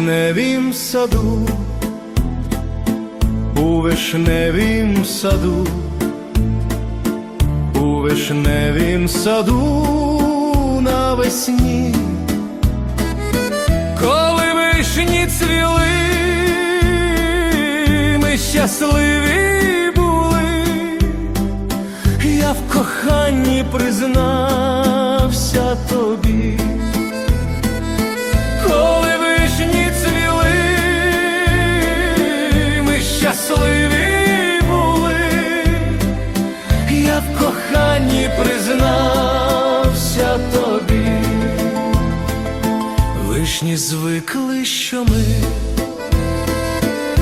вишневім саду, у вишневім саду, у вишневім саду навесні, коли вишні цвіли, ми щасливі були, я в коханні признався тобі. Вишні звикли, що ми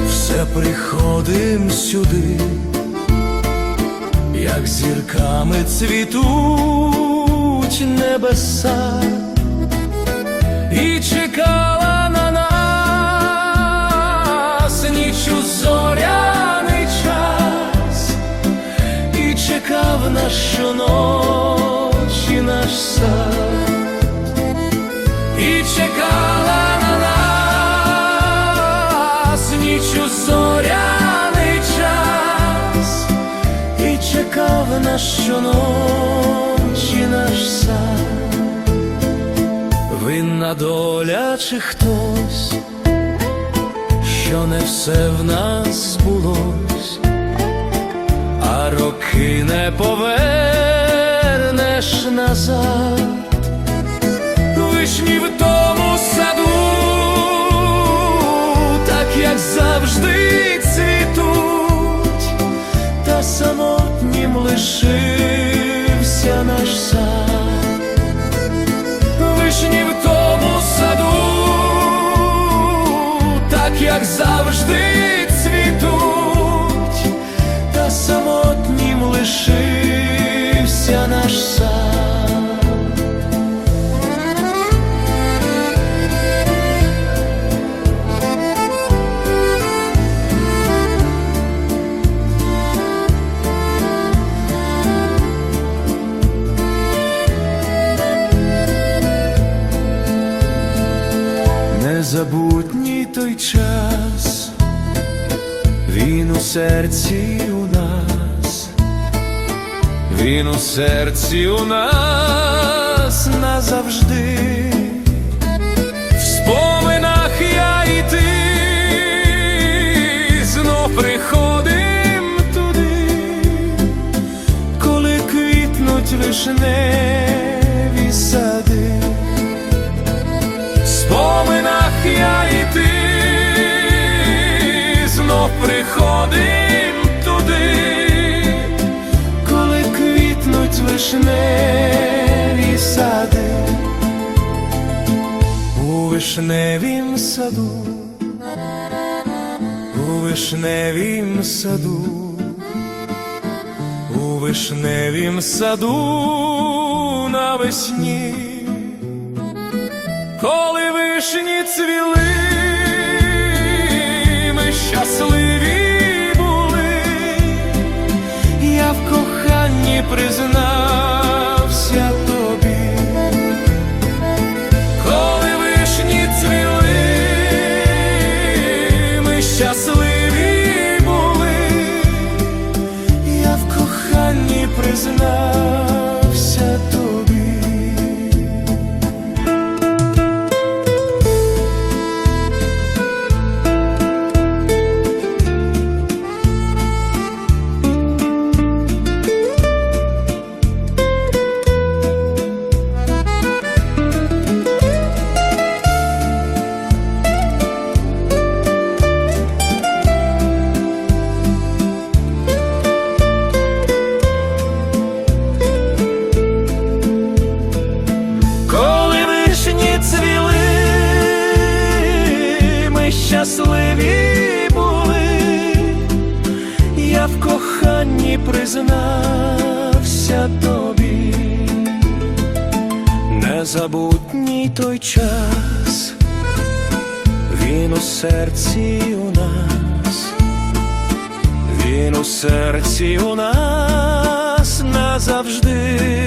все приходим сюди, як зірками цвітуть небеса. І чекала чекала на нас. Ніч у зоряний час, і чекав на щоночі наш сад. Винна доля чи хтось, що не все в нас збулось, а роки не повернеш назад, вишні в тому Незабутній той час, він у серці у нас, він у серці у нас назавжди, в споминах я і ти. Приходим туди, коли квітнуть вишневі сади я і ти. Знов приходим туди, коли квітнуть вишневі сади, у вишневім саду, у вишневім саду, у вишневім саду навесні. Коли вишні цвіли, щасливі були, я в коханні признався тобі, незабутній той час, він у серці у нас, він у серці у нас назавжди.